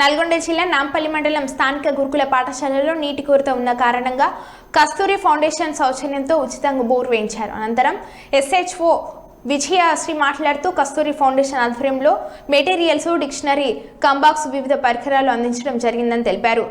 నల్గొండ జిల్లా నాంపల్లి మండలం స్థానిక గురుకుల పాఠశాలలో నీటి కొరత ఉన్న కారణంగా కస్తూరి ఫౌండేషన్ సౌజన్యంతో ఉచితంగా బోర్ వేయించారు. అనంతరం ఎస్హెచ్ఓ విజయశ్రీ మాట్లాడుతూ కస్తూరి ఫౌండేషన్ ఆధ్వర్యంలో మెటీరియల్స్ డిక్షనరీ కంబాక్స్ వివిధ పరికరాలు అందించడం జరిగిందని తెలిపారు.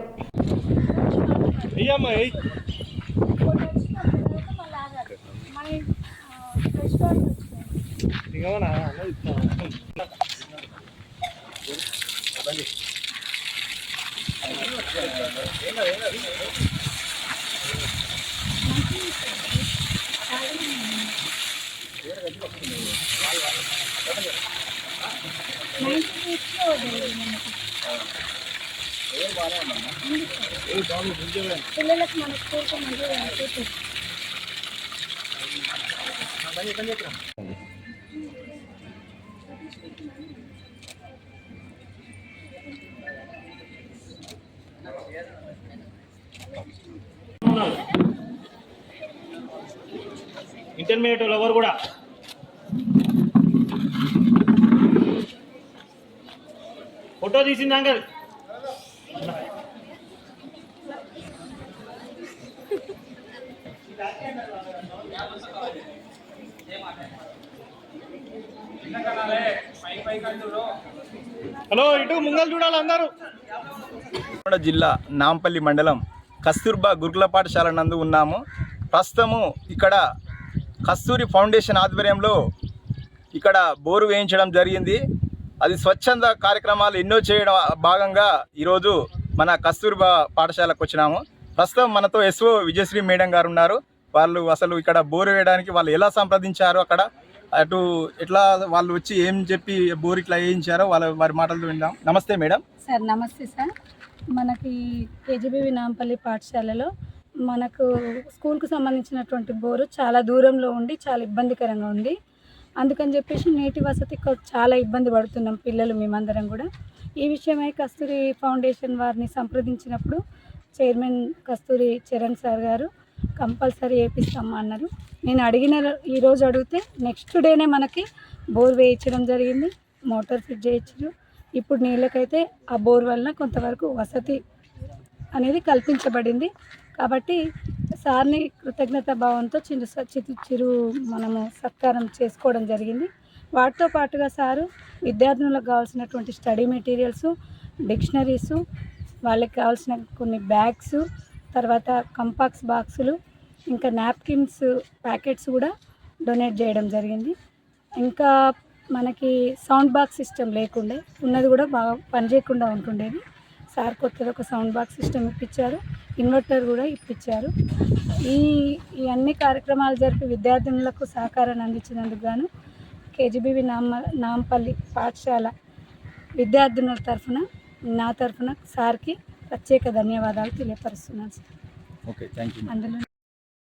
పిల్లలకు మన స్కూల్కి మంచిగా ఉన్నారు ఇంటర్మీడియట్ వాళ్ళు ఎవరు కూడా. ఫోటో తీసింది అంకల్. హలో ఇటు ముంగల్ చూడాలి అందరూ. జిల్లా నాంపల్లి మండలం కస్తూర్బా గురుకుల పాఠశాల నందు ఉన్నాము. ప్రస్తుతము ఇక్కడ కస్తూరి ఫౌండేషన్ ఆధ్వర్యంలో ఇక్కడ బోరు వేయించడం జరిగింది. అది స్వచ్ఛంద కార్యక్రమాలు ఎన్నో చేయడం భాగంగా ఈరోజు మన కస్తూర్బా పాఠశాలకు వచ్చినాము. ప్రస్తుతం మనతో ఎస్ఓ విజయశ్రీ మేడం గారు ఉన్నారు. వాళ్ళు అసలు ఇక్కడ బోరు వేయడానికి వాళ్ళు ఎలా సంప్రదించారు అక్కడ? అటు ఎట్లా వాళ్ళు వచ్చి ఏం చెప్పి బోరు ఇట్లా వేయించారో వాళ్ళ వారి మాటలతో విందాం. నమస్తే మేడం. సార్ నమస్తే సార్. మనకి కేజీబీవి నాంపల్లి పాఠశాలలో మనకు స్కూల్కు సంబంధించినటువంటి బోరు చాలా దూరంలో ఉండి చాలా ఇబ్బందికరంగా ఉంది. అందుకని చెప్పేసి నీటి వసతి చాలా ఇబ్బంది పడుతున్నాం పిల్లలు మేమందరం కూడా. ఈ విషయమై కస్తూరి ఫౌండేషన్ వారిని సంప్రదించినప్పుడు చైర్మన్ కస్తూరి చరణ్ సార్ గారు కంపల్సరీ వేపిస్తామా అన్నారు. నేను అడిగిన ఈరోజు అడిగితే నెక్స్ట్ డేనే మనకి బోర్ వేయించడం జరిగింది మోటార్ ఫిట్ చేయించారు ఇప్పుడు నీళ్ళకైతే ఆ బోర్ వలన కొంతవరకు వసతి అనేది కల్పించబడింది. కాబట్టి సార్ని కృతజ్ఞత భావంతో చిరు చిరు చిరు మనము సత్కారం చేసుకోవడం జరిగింది. వాటితో పాటుగా సారు విద్యార్థులకు కావాల్సినటువంటి స్టడీ మెటీరియల్స్ డిక్షనరీసు వాళ్ళకి కావాల్సిన కొన్ని బ్యాగ్స్ తర్వాత కంపాక్స్ బాక్సులు ఇంకా నాప్కిన్స్ ప్యాకెట్స్ కూడా డొనేట్ చేయడం జరిగింది. ఇంకా మనకి సౌండ్ బాక్స్ సిస్టమ్ లేకుండే ఉన్నది కూడా బాగా పనిచేయకుండా ఉంటుండేది. సార్ కొత్తది ఒక సౌండ్ బాక్స్ సిస్టమ్ ఇప్పించారు ఇన్వర్టర్ కూడా ఇప్పించారు. ఈ ఈ అన్ని కార్యక్రమాలు జరిపి విద్యార్థినులకు సహకారాన్ని అందించినందుకు గాను కేజీబీవి నామ నాంపల్లి పాఠశాల విద్యార్థినుల తరఫున నా తరఫున సార్కి ప్రత్యేక ధన్యవాదాలు తెలియపరుస్తున్నాను సార్. ఓకే థ్యాంక్ యూ అందులో